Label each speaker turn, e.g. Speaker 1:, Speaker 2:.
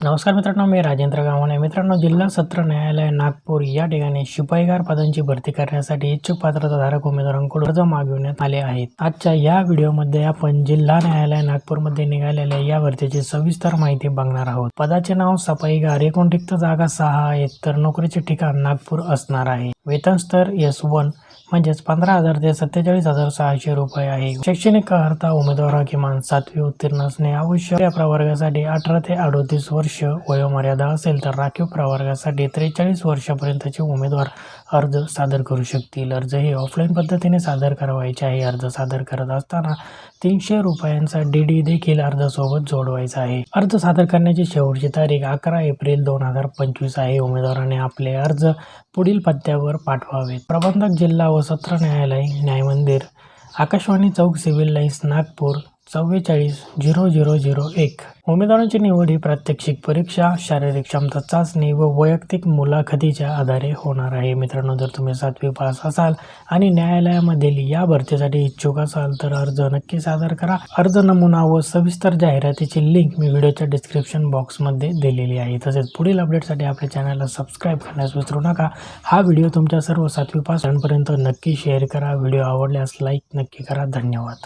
Speaker 1: नमस्कार मित्रांनो मी राजेंद्र गावाने मित्रांनो जिल्हा सत्र न्यायालय नागपूर या ठिकाणी शिपाईगार पदांची भरती करण्यासाठी इच्छुक पात्रताधारक उमेदवारांकडून अर्ज मागविण्यात आले आहेत. आजच्या या व्हिडिओमध्ये आपण जिल्हा न्यायालय नागपूरमध्ये निघालेल्या या भरतीची सविस्तर माहिती बघणार आहोत. पदाचे नाव सफाईगार एकूण रिक्त जागा सहा आहेत तर नोकरीचे ठिकाण नागपूर असणार आहे. वेतन स्तर एस वन म्हणजेच पंधरा हजार ते सत्तेचाळीस हजार सहाशे रुपये आहे. शैक्षणिक अर्हता उमेदवार किमान सातवी उत्तीर्ण असणे आवश्यक. या प्रवर्गासाठी अठरा ते अडोतीस वर्ष वयोमर्यादा असेल तर राखीव प्रवर्गासाठी त्रेचाळीस वर्षापर्यंतचे उमेदवार अर्ज सादर करू शकतील. अर्ज हे ऑफलाईन पद्धतीने सादर करावायचे आहे. अर्ज सादर करत असताना तीनशे रुपयांचा डी डी देखील अर्जासोबत जोडवायचा आहे. अर्ज सादर करण्याची शेवटची तारीख अकरा एप्रिल दोन हजार पंचवीस आहे. उमेदवाराने आपले अर्ज पुढील पत्त्यावर पाठवावेत. प्रबंधक जिल्हा व सत्र न्यायालय न्यायमंदिर आकाशवाणी चौक सिव्हिल लाईन्स नागपूर चव्वेचाळीस झिरो झिरो झिरो एक. उमेदवारांची निवड ही प्रात्यक्षिक परीक्षा शारीरिक क्षमता चाचणी व वैयक्तिक मुलाखतीच्या आधारे होणार आहे. मित्रांनो जर तुम्ही सातवी पास असाल आणि न्यायालयामधील या भरतीसाठी इच्छुक असाल तर अर्ज नक्की सादर करा. अर्ज नमुना व सविस्तर जाहिरातीची लिंक मी व्हिडिओच्या डिस्क्रिप्शन बॉक्समध्ये दिलेली आहे. तसेच पुढील अपडेटसाठी आपल्या चॅनलला सबस्क्राईब करण्यास विसरू नका. हा व्हिडिओ तुमच्या सर्व सातवी पासांपर्यंत नक्की शेअर करा. व्हिडिओ आवडल्यास लाईक नक्की करा. धन्यवाद.